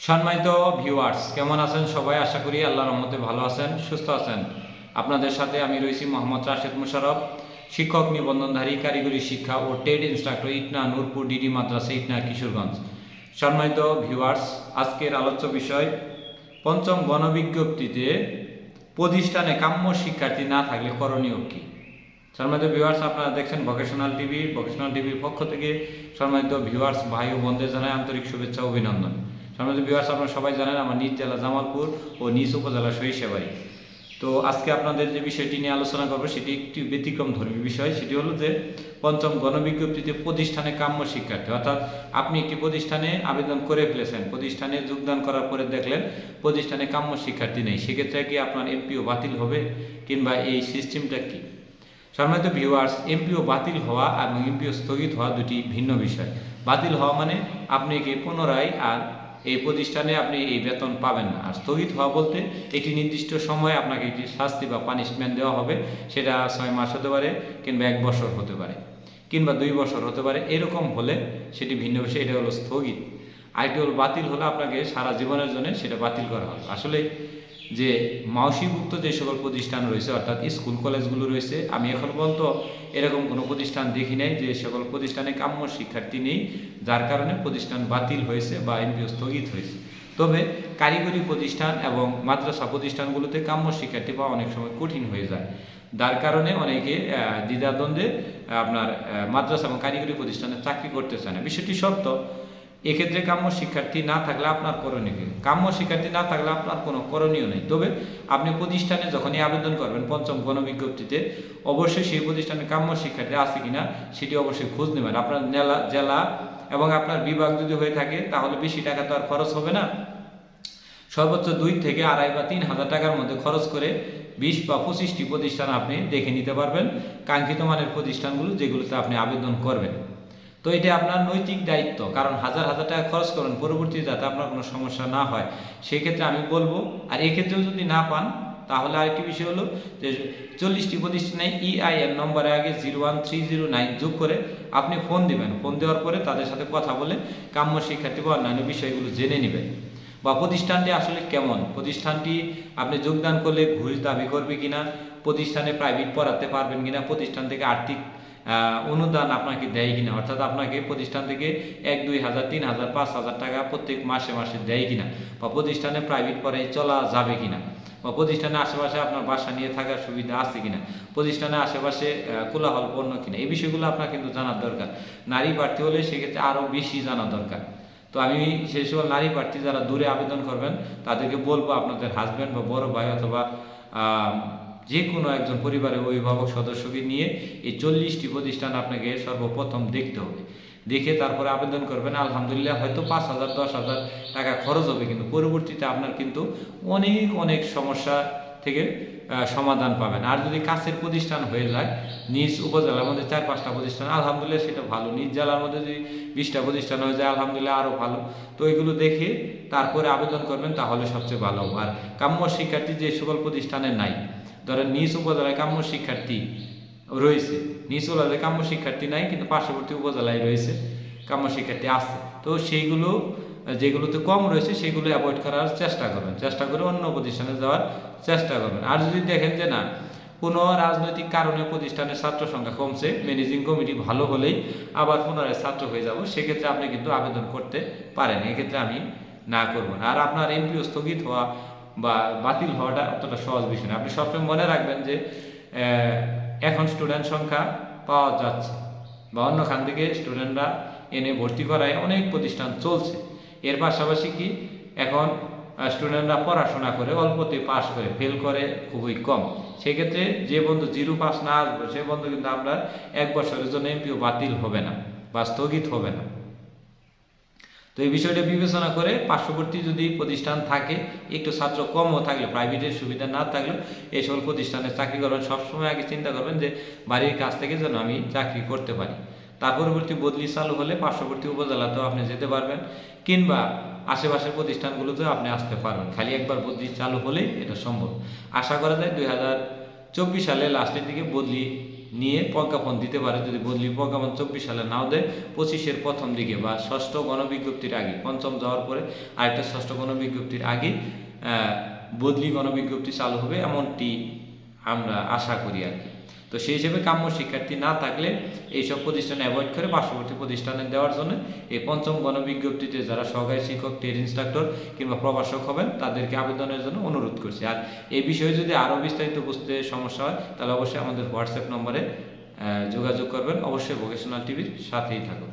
সম্মানিত ভিউয়ার্স কেমন আছেন সবাই? আশা করি আল্লাহর রহমতে ভালো আছেন, সুস্থ আছেন। আপনাদের সাথে আমি রয়েছি মোহাম্মদ রাশেদ মুশারফ শিক্ষক নিবন্ধনধারী, কারিগরি শিক্ষা ও টেড ইনস্ট্রাক্টর ইটনা নূরপুর ডিডি মাদ্রাসা, ইটনা কিশোরগঞ্জ। সম্মানিত ভিউয়ার্স আজকের আলোচ্য বিষয়, পঞ্চম গণবিজ্ঞপ্তিতে প্রতিষ্ঠানে কাম্য শিক্ষার্থী না থাকলে করণীয় কী? সম্মানিত ভিউয়ার্স আপনারা দেখছেন ভোকেশনাল টিভি ভোকেশনাল টিভির পক্ষ থেকে সম্মানিত ভিউয়ার্স ভাই ও বোনদের জানাই আন্তরিক শুভেচ্ছা অভিনন্দন। সম্মানিত ভিউয়ার্স আপনারা সবাই জানেন আমার নিজ জেলা জামালপুর ও নিজ উপজেলা সরিষাবাড়ি। তো আজকে আপনাদের যে বিষয়টি নিয়ে আলোচনা করব, সেটি একটি ব্যতিক্রম ধর্মী বিষয়। সেটি হলো যে, পঞ্চম গণবিজ্ঞপ্তিতে প্রতিষ্ঠানে কাম্য শিক্ষার্থী। অর্থাৎ আপনি একটি প্রতিষ্ঠানে আবেদন করে ফেলেছেন, প্রতিষ্ঠানে যোগদান করার পরে দেখলেন প্রতিষ্ঠানে কাম্য শিক্ষার্থী নেই। সেক্ষেত্রে কি আপনার এমপিও বাতিল হবে কিংবা এই সিস্টেমটা কি? সম্মানিত ভিউয়ার্স এমপিও বাতিল হওয়া এবং এমপিও স্থগিত হওয়া দুটি ভিন্ন বিষয়। বাতিল হওয়া মানে আপনি কি পুনরায় আর এই প্রতিষ্ঠানে আপনি এই বেতন পাবেন না। আর স্থগিত হওয়া বলতে একটি নির্দিষ্ট সময়ে আপনাকে একটি শাস্তি বা পানিশমেন্ট দেওয়া হবে, সেটা ছয় মাস হতে পারে কিংবা এক বছর হতে পারে, কিংবা দুই বছর হতে পারে, এরকম হলে সেটি ভিন্ন বিষয়, এটা হলো স্থগিত। আইটি হল বাতিল হলে আপনাকে সারা জীবনের জন্য সেটা বাতিল করা হবে। আসলে যে মাওসিভুক্ত যে সকল প্রতিষ্ঠান রয়েছে, অর্থাৎ স্কুল কলেজগুলো রয়েছে, আমি এখন পর্যন্ত এরকম কোনো প্রতিষ্ঠান দেখি নাই যে সকল প্রতিষ্ঠানে কাম্য শিক্ষার্থী নেই, যার কারণে প্রতিষ্ঠান বাতিল হয়েছে বা এমপিও স্থগিত হয়েছে। তবে কারিগরি প্রতিষ্ঠান এবং মাদ্রাসা প্রতিষ্ঠানগুলোতে কাম্য শিক্ষার্থী পাওয়া অনেক সময় কঠিন হয়ে যায়। যার কারণে অনেকে দ্বিধাদ্বন্দ্বে আপনার মাদ্রাসা এবং কারিগরি প্রতিষ্ঠানে চাকরি করতে চায় না। বিষয়টি সত্য এক্ষেত্রে কাম্য শিক্ষার্থী না থাকলে আপনার করণীয় কি? কাম্য শিক্ষার্থী না থাকলে আপনার কোনো করণীয় নেই। তবে আপনি প্রতিষ্ঠানে যখনই আবেদন করবেন পঞ্চম গণবিজ্ঞপ্তিতে অবশ্যই সেই প্রতিষ্ঠানে কাম্য শিক্ষার্থী আছে কিনা সেটি অবশ্যই খোঁজ নেবেন। আপনার জেলা জেলা এবং আপনার বিভাগ যদি হয়ে থাকে, তাহলে বেশি টাকা তো আর খরচ হবে না। সর্বোচ্চ দুই থেকে আড়াই বা তিন হাজার টাকার মধ্যে খরচ করে বিশ বা পঁচিশটি প্রতিষ্ঠান আপনি দেখে নিতে পারবেন। কাঙ্ক্ষিত মানের প্রতিষ্ঠানগুলো যেগুলোতে আপনি আবেদন করবেন। তো এটা আপনার নৈতিক দায়িত্ব, কারণ হাজার হাজার টাকা খরচ করেন পরবর্তীতে যাতে আপনার কোনো সমস্যা না হয়। সেই ক্ষেত্রে আমি বলব, আর এক্ষেত্রেও যদি না পান, তাহলে আরেকটি বিষয় হলো যে চল্লিশটি প্রতিষ্ঠানে ইআইএন নম্বরে আগে zero one three zero nine যোগ করে আপনি ফোন দিবেন। ফোন দেওয়ার পরে তাদের সাথে কথা বলে কাম্য শিক্ষার্থী বা অন্যান্য বিষয়গুলো জেনে নেবেন। বা প্রতিষ্ঠানটি আসলে কেমন? প্রতিষ্ঠানটি আপনি যোগদান করলে ঘুষ দাবি করবে কিনা? প্রতিষ্ঠানে প্রাইভেট পড়াতে পারবেন কিনা? প্রতিষ্ঠান থেকে আর্থিক অনুদান আপনাকে দেয় কিনা? অর্থাৎ আপনাকে প্রতিষ্ঠান থেকে এক, দুই হাজার, তিন হাজার, পাঁচ হাজার টাকা প্রত্যেক মাসে মাসে দেয় কিনা? বা প্রতিষ্ঠানে প্রাইভেট পড়ায় চলা যাবে কিনা? বা প্রতিষ্ঠানের আশেপাশে আপনার বাসা নিয়ে থাকার সুবিধা আছে কিনা? প্রতিষ্ঠানের আশেপাশে কোলাহল পণ্য কিনা? এই বিষয়গুলো আপনার কিন্তু জানার দরকার। নারী প্রার্থী হলে সেক্ষেত্রে আরও বেশি জানা দরকার। তো আমি সেই সকল নারী প্রার্থী যারা দূরে আবেদন করবেন, তাদেরকে বলব আপনাদের হাজব্যান্ড বা বড় ভাই অথবা যে কোনো একজন পরিবারের অভিভাবক সদস্যকে নিয়ে এই চল্লিশটি প্রতিষ্ঠান আপনাকে সর্বপ্রথম দেখতে হবে। দেখে তারপরে আবেদন করবেন। আলহামদুলিল্লাহ, হয়তো পাঁচ হাজার, দশ হাজার টাকা খরচ হবে, কিন্তু পরবর্তীতে আপনার কিন্তু অনেক অনেক সমস্যা থেকে সমাধান পাবেন। আর যদি কাছের প্রতিষ্ঠান হয়ে যায়, নিজ উপজেলার মধ্যে চার পাঁচটা প্রতিষ্ঠান, আলহামদুলিল্লাহ সেটা ভালো। নিজ জেলার মধ্যে যদি বিশটা প্রতিষ্ঠান হয়ে যায়, আলহামদুলিল্লাহ আরও ভালো। তো এগুলো দেখে তারপরে আবেদন করবেন, তাহলে সবচেয়ে ভালো আর কাম্য শিক্ষার্থী যে সকল প্রতিষ্ঠানে নাই, ধরেন নিজ উপজেলায় কাম্য শিক্ষার্থী রয়েছে, নিজ উপজেলায় কাম্য শিক্ষার্থী নাই, কিন্তু পার্শ্ববর্তী উপজেলায় রয়েছে কাম্য শিক্ষার্থী আছে। তো সেইগুলো যেগুলোতে কম রয়েছে, সেগুলো অ্যাভয়েড করার চেষ্টা করবেন। চেষ্টা করে অন্য প্রতিষ্ঠানে যাওয়ার চেষ্টা করবেন। আর যদি দেখেন যে না, কোনো রাজনৈতিক কারণে প্রতিষ্ঠানের ছাত্র সংখ্যা কমছে ম্যানেজিং কমিটি ভালো হলেই আবার পুনরায় ছাত্র হয়ে যাব, সেক্ষেত্রে আপনি কিন্তু আবেদন করতে পারেন। এক্ষেত্রে আমি না করব না। আর আপনার এমপিও স্থগিত হওয়া বা বাতিল হওয়াটা অতটা সহজ বিষয় না। আপনি সবসময় মনে রাখবেন যে এখন স্টুডেন্ট সংখ্যা পাওয়া যাচ্ছে বা অন্যখান থেকে স্টুডেন্টরা এনে ভর্তি করায় অনেক প্রতিষ্ঠান চলছে। এর পাশাপাশি কি? এখন স্টুডেন্টরা পড়াশোনা করে অল্পতে পাস করে ফেল করে খুবই কম। সেক্ষেত্রে যে বন্ধু জিরো পাস না আসবে, সে বন্ধু কিন্তু আমরা এক বছরের জন্য এমপিও বাতিল হবে না বা স্থগিত হবে না। তো এই বিষয়টা বিবেচনা করে পার্শ্ববর্তী যদি প্রতিষ্ঠান থাকে, একটু ছাত্র কমও থাকলে প্রাইভেটের সুবিধা না থাকলেও এই সকল প্রতিষ্ঠানে চাকরি করবেন সবসময় আগে চিন্তা করবেন যে, বাড়ির কাছ থেকে যেন আমি চাকরি করতে পারি। তার পরবর্তী বদলি চালু হলে পার্শ্ববর্তী উপজেলাতেও আপনি যেতে পারবেন, কিংবা আশেপাশের প্রতিষ্ঠানগুলোতেও আপনি আসতে পারবেন। খালি একবার বদলি চালু হলেই এটা সম্ভব। আশা করা যায় দুই চব্বিশ সালে লাস্টের দিকে বদলি নিয়ে প্রজ্ঞাপন দিতে পারে। যদি বদলি প্রজ্ঞাপন চব্বিশ সালে নাও দেয়, পঁচিশের প্রথম দিকে বা ষষ্ঠ গণবিজ্ঞপ্তির আগে, পঞ্চম যাওয়ার পরে আরেকটা ষষ্ঠ গণবিজ্ঞপ্তির আগে বদলি গণবিজ্ঞপ্তি চালু হবে এমনটি আমরা আশা করি আর কি। তো সেই হিসেবে কাম্য শিক্ষার্থী না থাকলে এইসব প্রতিষ্ঠানে অ্যাভয়েড করে পার্শ্ববর্তী প্রতিষ্ঠানে দেওয়ার জন্য এই পঞ্চম গণবিজ্ঞপ্তিতে যারা সহকারী শিক্ষক ট্রেড ইনস্ট্রাক্টর কিংবা প্রভাষক হবেন, তাদেরকে আবেদনের জন্য অনুরোধ করছি। আর এই বিষয়ে যদি আরও বিস্তারিত বুঝতে সমস্যা হয়, তাহলে অবশ্যই আমাদের হোয়াটসঅ্যাপ নম্বরে যোগাযোগ করবেন। অবশ্যই ভোকেশনাল টিভির সাথেই থাকুন।